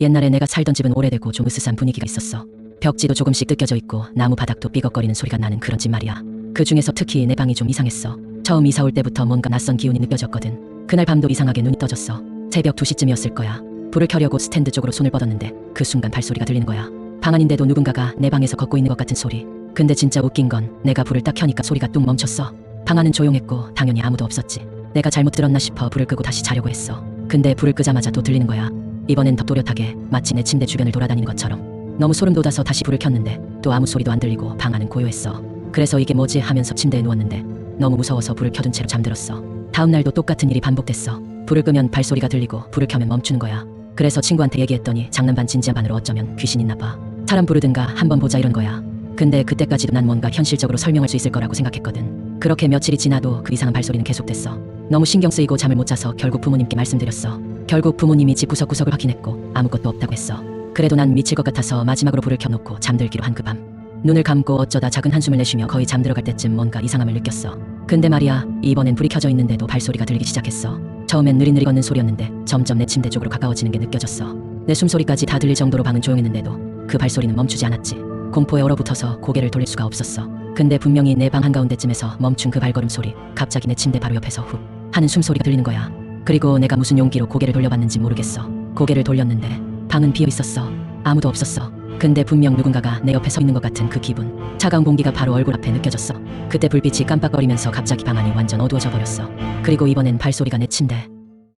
옛날에 내가 살던 집은 오래되고 좀 으스스한 분위기가 있었어. 벽지도 조금씩 뜯겨져 있고 나무 바닥도 삐걱거리는 소리가 나는 그런 집 말이야. 그 중에서 특히 내 방이 좀 이상했어. 처음 이사 올 때부터 뭔가 낯선 기운이 느껴졌거든. 그날 밤도 이상하게 눈이 떠졌어. 새벽 2시쯤이었을 거야. 불을 켜려고 스탠드 쪽으로 손을 뻗었는데 그 순간 발소리가 들리는 거야. 방 안인데도 누군가가 내 방에서 걷고 있는 것 같은 소리. 근데 진짜 웃긴 건 내가 불을 딱 켜니까 소리가 뚝 멈췄어. 방 안은 조용했고 당연히 아무도 없었지. 내가 잘못 들었나 싶어 불을 끄고 다시 자려고 했어. 근데 불을 끄자마자 또 들리는 거야. 이번엔 더 또렷하게 마치 내 침대 주변을 돌아다니는 것처럼. 너무 소름 돋아서 다시 불을 켰는데 또 아무 소리도 안 들리고 방 안은 고요했어. 그래서 이게 뭐지 하면서 침대에 누웠는데 너무 무서워서 불을 켜둔 채로 잠들었어. 다음 날도 똑같은 일이 반복됐어. 불을 끄면 발소리가 들리고 불을 켜면 멈추는 거야. 그래서 친구한테 얘기했더니 장난 반 진지한 반으로 어쩌면 귀신 있나 봐. 사람 부르든가 한번 보자 이런 거야. 근데 그때까지도 난 뭔가 현실적으로 설명할 수 있을 거라고 생각했거든. 그렇게 며칠이 지나도 그 이상한 발소리는 계속됐어. 너무 신경 쓰이고 잠을 못 자서 결국 부모님께 말씀드렸어. 결국 부모님이 집 구석구석을 확인했고 아무것도 없다고 했어. 그래도 난 미칠 것 같아서 마지막으로 불을 켜놓고 잠들기로 한 그 밤. 눈을 감고 어쩌다 작은 한숨을 내쉬며 거의 잠들어갈 때쯤 뭔가 이상함을 느꼈어. 근데 말이야, 이번엔 불이 켜져 있는데도 발소리가 들리기 시작했어. 처음엔 느릿느릿 걷는 소리였는데 점점 내 침대 쪽으로 가까워지는 게 느껴졌어. 내 숨소리까지 다 들릴 정도로 방은 조용했는데도 그 발소리는 멈추지 않았지. 공포에 얼어붙어서 고개를 돌릴 수가 없었어. 근데 분명히 내 방 한가운데쯤에서 멈춘 그 발걸음 소리, 갑자기 내 침대 바로 옆에서 훅 하는 숨소리가 들리는 거야. 그리고 내가 무슨 용기로 고개를 돌려봤는지 모르겠어. 고개를 돌렸는데 방은 비어 있었어. 아무도 없었어. 근데 분명 누군가가 내 옆에 서 있는 것 같은 그 기분. 차가운 공기가 바로 얼굴 앞에 느껴졌어. 그때 불빛이 깜빡거리면서 갑자기 방 안이 완전 어두워져 버렸어. 그리고 이번엔 발소리가 내 침대,